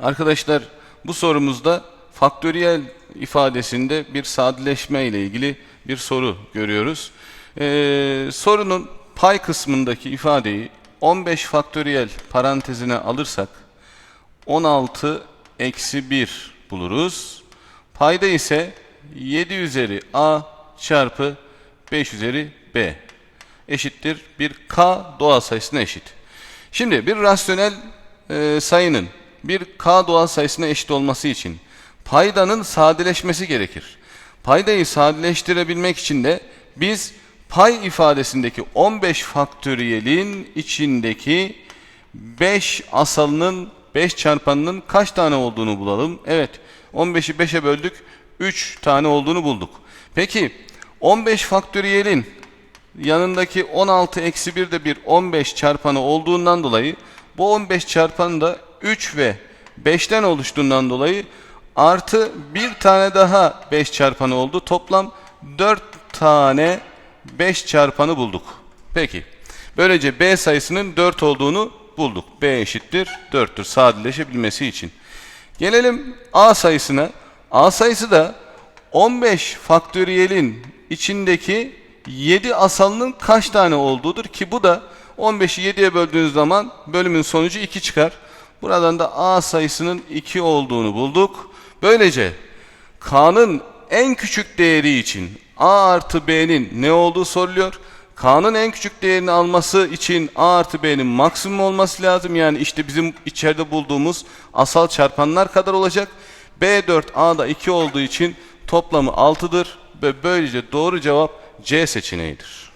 Arkadaşlar bu sorumuzda faktöriyel ifadesinde bir sadeleşme ile ilgili bir soru görüyoruz. Ee, sorunun pay kısmındaki ifadeyi 15 faktöriyel parantezine alırsak 16 eksi 1 buluruz. Payda ise 7 üzeri a çarpı 5 üzeri b eşittir bir k doğal sayısına eşit. Şimdi bir rasyonel e, sayının bir k doğal sayısına eşit olması için paydanın sadeleşmesi gerekir. Paydayı sadeleştirebilmek için de biz pay ifadesindeki 15 faktöriyelin içindeki 5 asalının 5 çarpanının kaç tane olduğunu bulalım. Evet 15'i 5'e böldük 3 tane olduğunu bulduk. Peki 15 faktöriyelin yanındaki 16 eksi 1 de bir 15 çarpanı olduğundan dolayı bu 15 çarpanı da 3 ve 5'ten oluştuğundan dolayı artı bir tane daha 5 çarpanı oldu. Toplam 4 tane 5 çarpanı bulduk. Peki. Böylece B sayısının 4 olduğunu bulduk. B eşittir 4'tür sadeleşebilmesi için. Gelelim A sayısına. A sayısı da 15 faktöriyelin içindeki 7 asalının kaç tane olduğudur ki bu da 15'i 7'ye böldüğünüz zaman bölümün sonucu 2 çıkar. Buradan da A sayısının 2 olduğunu bulduk. Böylece K'nın en küçük değeri için A artı B'nin ne olduğu soruluyor. K'nın en küçük değerini alması için A artı B'nin maksimum olması lazım. Yani işte bizim içeride bulduğumuz asal çarpanlar kadar olacak. B4 A'da 2 olduğu için toplamı 6'dır ve böylece doğru cevap C seçeneğidir.